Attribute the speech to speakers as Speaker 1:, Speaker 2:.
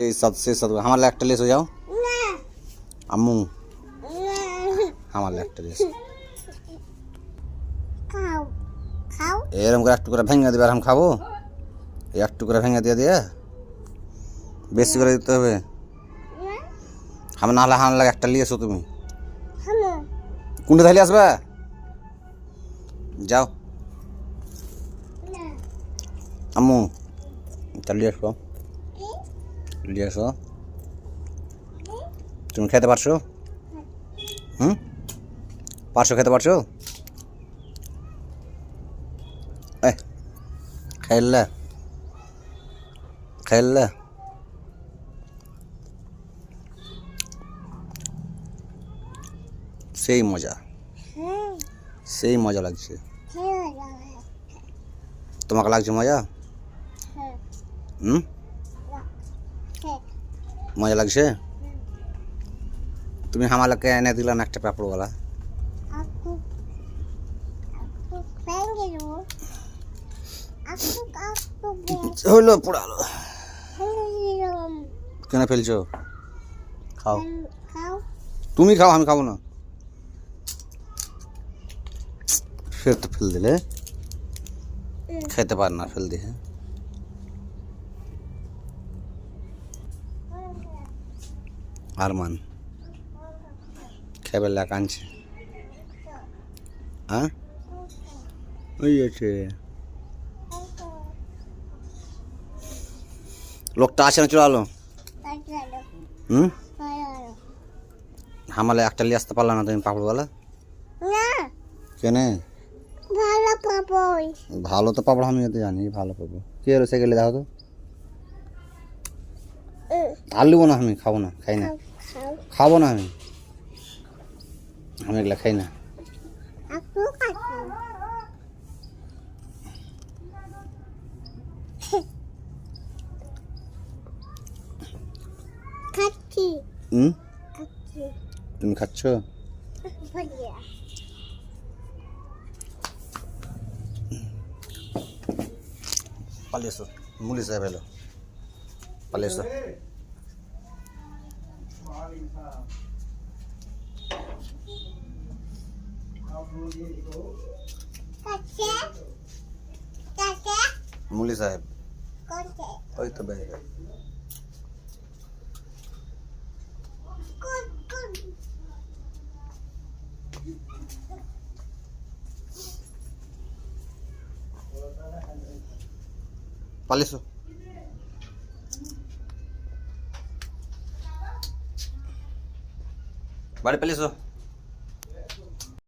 Speaker 1: এই सबसे सब हमारे একটা लेस हो जाओ আম্মু আমার একটা লেস
Speaker 2: খাও খাও
Speaker 1: এরকম করে একটু করে ভেঙে দিবে আর আমি খাবো এই একটু করে ভেঙে দিয়ে দিয়ে বেশি করে দিতে হবে আমি নাহলে হান লাগে একটা নিয়ে এসো তুমি
Speaker 2: হামো
Speaker 1: কোনটা থাইলে আসবে যাও আম্মু তা নিয়ে এসো নিয়ে তুমি খেতে পারছ? হুম? পারছ খেতে পারছ? এ খাইলে খাইলে সেই মজা। সেই মজা লাগছে। তোমাকে লাগছে মজা?
Speaker 2: হ্যাঁ।
Speaker 1: হুম? মজা লাগছে? তুমি হামালাকে এনে দিলা না একটা পাপড়ওয়ালা? হইল পোড়ালো কেন ফেলছো? খাও। তুমি খাও আমি খাব না। ফের তো ফেল দিলে। খেতে পার না ফেল দিয়ে আর মান খেবে কানছে হ্যাঁ? ওই আছে লোকটা আসে না চলে আলো হুম? হামালে একটা লিয়ে আসতে পারলাম না তুমি পাপড়ওয়ালা
Speaker 2: না।
Speaker 1: কেনে?
Speaker 2: ভালো
Speaker 1: ভালো তো পাপড় আমি তো জানি ভালো পাবো কে রয়েছে গেলে দেখো তো। আর লিবো না আমি খাব না খাই না। খাব না আমি আমি এগুলা খাই না
Speaker 2: aku kasih Kaki,
Speaker 1: হুম
Speaker 2: kaki,
Speaker 1: তুমি খাচ্ছ
Speaker 2: pergi.
Speaker 1: পালিয়ে এসো মুলি সাহেব এলো পালিয়ে
Speaker 2: Café?
Speaker 1: Café? Mulizar. Café.
Speaker 2: Oi, tudo
Speaker 1: bem? Fala isso. তো বাইরে